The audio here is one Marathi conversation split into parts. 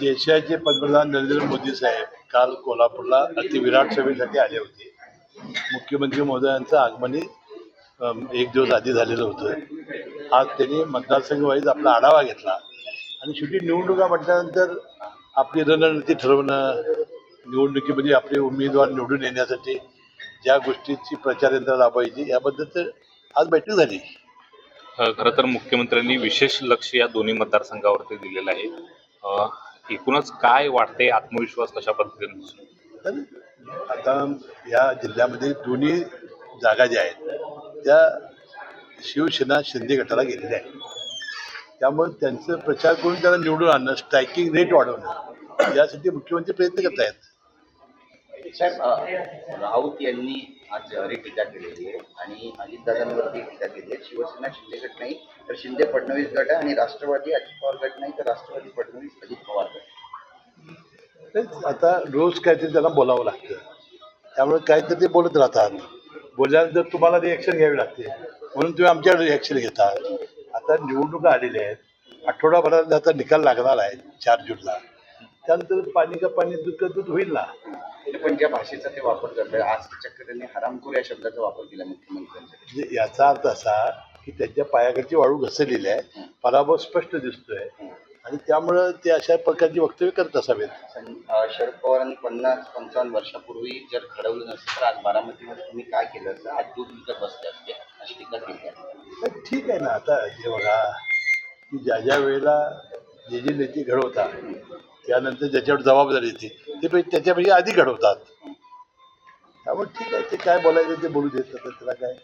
देशाचे पंतप्रधान नरेंद्र मोदी साहेब काल कोल्हापूरला अतिविराट सभेसाठी आले होते. मुख्यमंत्री महोदयांचं आगमनही एक दिवस आधी झालेलं होतं. आज त्यांनी मतदारसंघ वाईज आपला आढावा घेतला. आणि शेवटी निवडणुका म्हटल्यानंतर आपली रणनीती ठरवणं निवडणुकीमध्ये आपले उमेदवार निवडून येण्यासाठी ज्या गोष्टीची प्रचार यंत्रणा राबवायची याबद्दल तर आज बैठक झाली. खरं तर मुख्यमंत्र्यांनी विशेष लक्ष या दोन्ही मतदारसंघावरती दिलेलं आहे. एकूणच काय वाटते आत्मविश्वास कशा पद्धतीने? तर आता या जिल्ह्यामध्ये दोन्ही जागा ज्या आहेत त्या शिवसेना शिंदे गटाला गेलेल्या आहेत त्यामुळे त्यांचं प्रचार करून त्याला निवडून आणणं स्ट्रायकिंग रेट वाढवणं यासाठी मुख्यमंत्री प्रयत्न करत आहेत साहेब राऊत यांनी आज जहरी टीका केलेली आहे आणि अजितदादांवरती टीका केली आहे. शिवसेना शिंदे गट नाही तर शिंदे फडणवीस गट आहे आणि राष्ट्रवादी अजित पवार गट नाही तर राष्ट्रवादी फडणवीस अजित पवार गट तेच आता रोज काहीतरी त्यांना बोलावं लागतं. त्यामुळे काहीतरी ते बोलत राहतात. बोलल्यानंतर तुम्हाला रिॲक्शन घ्यावी लागते. म्हणून तुम्ही आमच्याकडे रिॲक्शन घेता. आता निवडणुका आलेल्या आहेत. आठवडाभरात आता निकाल लागणार आहे चार जूनला. त्यानंतर पाणी का पाणी दूध का दूध होईल ना? पण ज्या भाषेचा ते वापर करतात आज चक्क त्यांनी हरामखोर या शब्दाचा वापर केला मुख्यमंत्र्यांसाठी. म्हणजे याचा अर्थ असा की त्यांच्या पायाकडची वाळू घसरलेली आहे पराभव स्पष्ट दिसतोय. आणि त्यामुळं ते अशा प्रकारची वक्तव्य करत असावेत. शरद पवारांनी पन्नास पंचावन्न वर्षापूर्वी जर घडवलं नसतं तर आज बारामतीमध्ये तुम्ही काय केलं असतं? आज दूध विकत बसले असते. अशी टीका केली आहे. ठीक आहे ना आता हे बघा की ज्या ज्या वेळेला जे जे नेते घडवतात त्यानंतर ज्याच्यावर जबाबदारी येते त्याच्यापेक्षा आधी घडवतात. त्यामुळे ठीक आहे ते काय बोलायचं ते बोलू देत त्याला काय?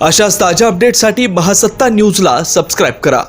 अशाच ताज्या अपडेटसाठी महासत्ता न्यूजला सबस्क्राईब करा.